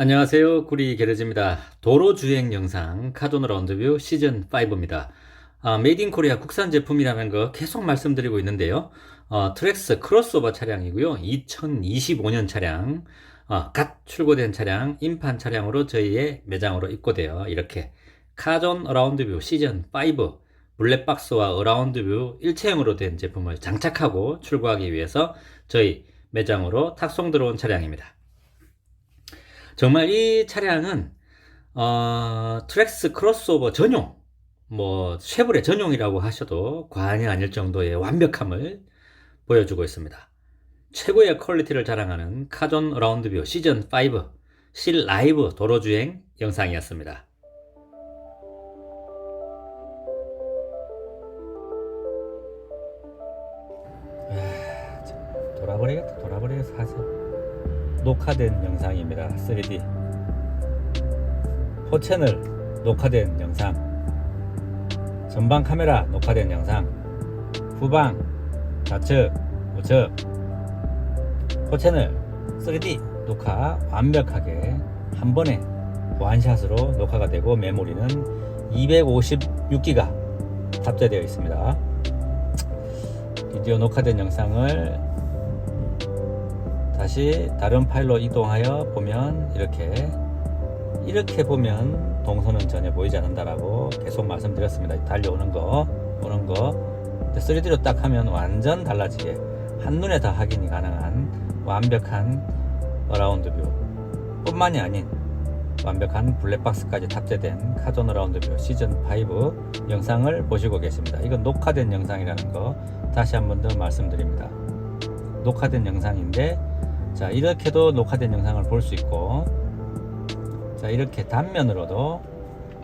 안녕하세요. 구리 게레지입니다. 도로 주행 영상 카존 라운드뷰 시즌 5입니다. 아, 메이드 인 코리아 국산 제품이라는 거 계속 말씀드리고 있는데요. 어, 트랙스 크로스오버 차량이고요. 2025년 차량, 어, 갓 출고된 차량, 임판 차량으로 저희의 매장으로 입고되어 이렇게 카존 라운드뷰 시즌 5 블랙박스와 어라운드뷰 일체형으로 된 제품을 장착하고 출고하기 위해서 저희 매장으로 탁송 들어온 차량입니다. 정말 이 차량은 어, 트랙스 크로스오버 전용, 뭐 쉐보레 전용이라고 하셔도 과언이 아닐 정도의 완벽함을 보여주고 있습니다. 최고의 퀄리티를 자랑하는 카존 라운드뷰 시즌 5 실 라이브 도로주행 영상이었습니다. 아, 참, 돌아버리겠다, 돌아버리겠어, 사실. 녹화된 영상입니다. 3D. 포채널 녹화된 영상. 전방 카메라 녹화된 영상. 후방, 좌측, 우측. 포채널 3D 녹화 완벽하게 한 번에 원샷으로 녹화가 되고 메모리는 256기가 탑재되어 있습니다. 비디오 녹화된 영상을 다시 다른 파일로 이동하여 보면 이렇게 이렇게 보면 동선은 전혀 보이지 않는다라고 계속 말씀드렸습니다. 달려오는 거, 오는 거. 3D로 딱 하면 완전 달라지게 한눈에 다 확인이 가능한 완벽한 어라운드 뷰 뿐만이 아닌 완벽한 블랙박스까지 탑재된 카존 어라운드 뷰 시즌 5 영상을 보시고 계십니다. 이건 녹화된 영상이라는 거 다시 한 번 더 말씀드립니다. 녹화된 영상인데 자 이렇게도 녹화된 영상을 볼 수 있고 자 이렇게 단면으로도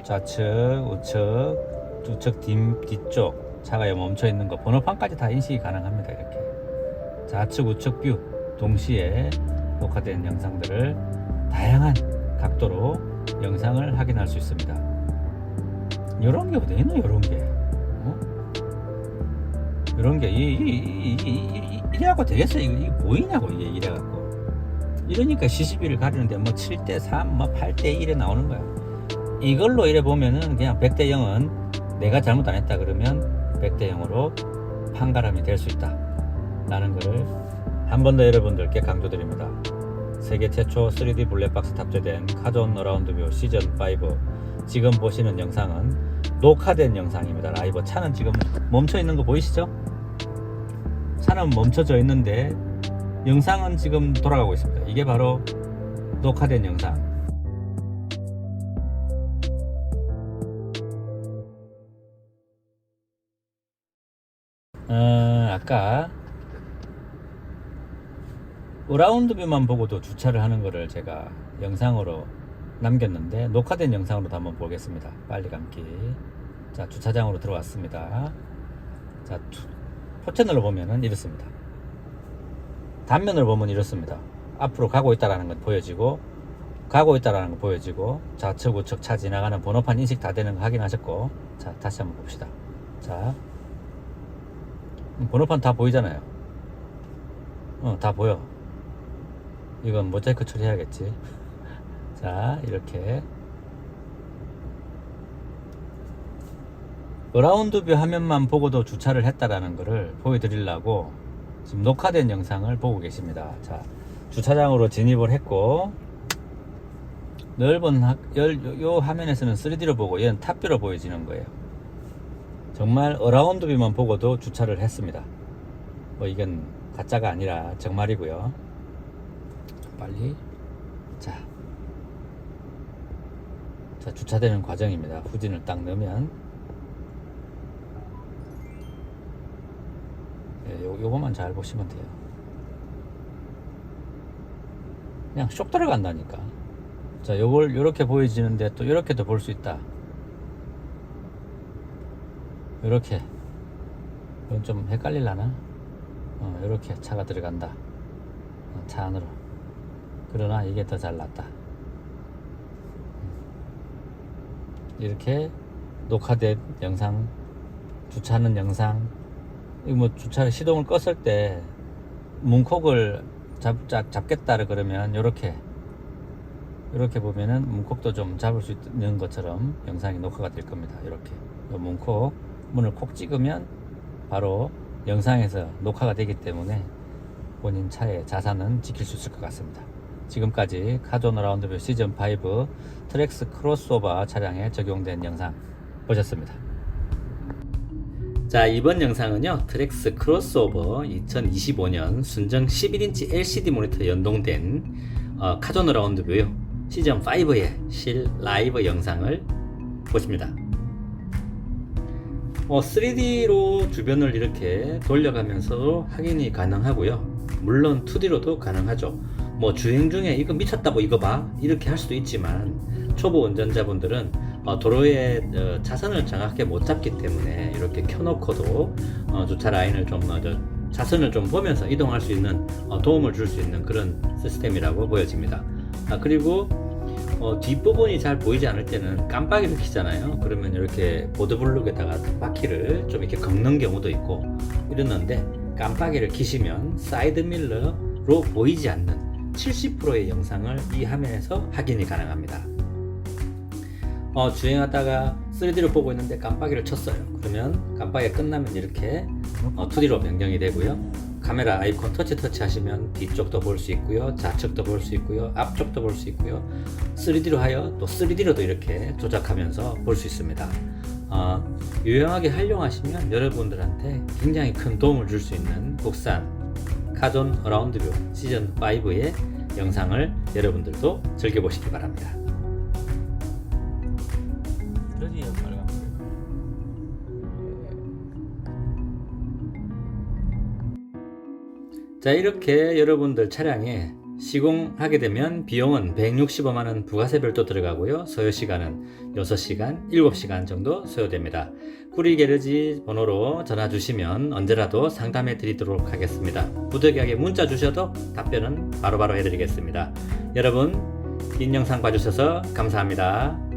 좌측 우측 우측 뒤, 뒤쪽 차가 멈춰 있는 거 번호판까지 다 인식이 가능합니다 이렇게. 좌측 우측 뷰 동시에 녹화된 영상들을 다양한 각도로 영상을 확인할 수 있습니다. 이런 게 어디 있노 이런 게? 어? 이런 게 이, 이, 이, 이, 이, 이래갖고 되겠어 이거, 이거 보이냐고 이게 이래갖고 이러니까 시시비를 가리는데 뭐 7대 3, 뭐 8대 1에 나오는 거야. 이걸로 이래 보면은 그냥 100대 0은 내가 잘못 안 했다 그러면 100대 0으로 판가름이 될 수 있다. 라는 거를 한 번 더 여러분들께 강조드립니다. 세계 최초 3D 블랙박스 탑재된 카존 어라운드 뷰 시즌 5 지금 보시는 영상은 녹화된 영상입니다. 라이브 차는 지금 멈춰 있는 거 보이시죠? 차는 멈춰져 있는데 영상은 지금 돌아가고 있습니다. 이게 바로 녹화된 영상. 어, 아까 어라운드 뷰만 보고도 주차를 하는 거를 제가 영상으로 남겼는데 녹화된 영상으로도 한번 보겠습니다. 빨리 감기. 자, 주차장으로 들어왔습니다. 자, 포채널로 보면은 이렇습니다. 단면을 보면 이렇습니다. 앞으로 가고 있다라는 건 보여지고 가고 있다라는 건 보여지고 좌측 우측 차 지나가는 번호판 인식 다 되는 거 확인하셨고 자 다시 한번 봅시다. 자 음, 번호판 다 보이잖아요. 어다 보여. 이건 모자이크 처리해야겠지. 자 이렇게 어라운드 뷰 화면만 보고도 주차를 했다라는 것을 보여드리려고 지금 녹화된 영상을 보고 계십니다. 자, 주차장으로 진입을 했고 넓은 하, 열, 요 화면에서는 3D로 보고 얘는 탑뷰로 보여지는 거예요. 정말 어라운드 뷰만 보고도 주차를 했습니다. 뭐 이건 가짜가 아니라 정말이고요. 빨리 자, 자 주차되는 과정입니다. 후진을 딱 넣으면 예, 요, 요거만 잘 보시면 돼요. 그냥 쏙 들어간다니까. 자, 요걸 요렇게 보여지는데 또 요렇게도 볼 수 있다. 요렇게. 이건 좀 헷갈릴라나? 어, 요렇게 차가 들어간다. 어, 차 안으로. 그러나 이게 더잘 낫다. 이렇게 녹화된 영상, 주차하는 영상, 이거 뭐 주차 시동을 껐을 때 문콕을 잡, 잡, 잡겠다 그러면 요렇게 이렇게 보면은 문콕도 좀 잡을 수 있는 것처럼 영상이 녹화가 될 겁니다. 이렇게 이 문콕 문을 콕 찍으면 바로 영상에서 녹화가 되기 때문에 본인 차의 자산은 지킬 수 있을 것 같습니다. 지금까지 카존 라운드뷰 시즌 5 트랙스 크로스오버 차량에 적용된 영상 보셨습니다. 자 이번 영상은요 트랙스 크로스오버 2025년 순정 11인치 LCD 모니터 연동된 어, 카존 라운드뷰 시즌 5의 실 라이브 영상을 보십니다. 어, 3D로 주변을 이렇게 돌려가면서 확인이 가능하고요. 물론 2D로도 가능하죠. 뭐 주행 중에 이거 미쳤다 뭐 이거 봐 이렇게 할 수도 있지만 초보 운전자분들은 어, 도로에 어, 차선을 정확하게 못 잡기 때문에 이렇게 켜놓고도 어, 주차 라인을 좀 어, 저, 차선을 좀 보면서 이동할 수 있는 어, 도움을 줄 수 있는 그런 시스템이라고 보여집니다. 아, 그리고 어, 뒷부분이 잘 보이지 않을 때는 깜빡이를 켜잖아요. 그러면 이렇게 보드블록에다가 바퀴를 좀 이렇게 긁는 경우도 있고 이러는데 깜빡이를 켜시면 사이드밀러로 보이지 않는 70%의 영상을 이 화면에서 확인이 가능합니다. 어, 주행하다가 3D로 보고 있는데 깜빡이를 쳤어요. 그러면 깜빡이가 끝나면 이렇게 어, 2D로 변경이 되고요. 카메라 아이콘 터치 터치 하시면 뒤쪽도 볼 수 있고요. 좌측도 볼 수 있고요. 앞쪽도 볼 수 있고요. 3D로 하여 또 3D로도 이렇게 조작하면서 볼 수 있습니다. 어, 유용하게 활용하시면 여러분들한테 굉장히 큰 도움을 줄 수 있는 국산 카존 어라운드뷰 시즌 5의 영상을 여러분들도 즐겨보시기 바랍니다. 드디어 빨간불. 자 이렇게 여러분들 차량에 시공하게 되면 비용은 165만원 부가세 별도 들어가고요. 소요시간은 6시간 7시간 정도 소요됩니다. 구리 게르지 번호로 전화 주시면 언제라도 상담해 드리도록 하겠습니다. 부득이하게 문자 주셔도 답변은 바로바로 해드리겠습니다. 여러분 긴 영상 봐주셔서 감사합니다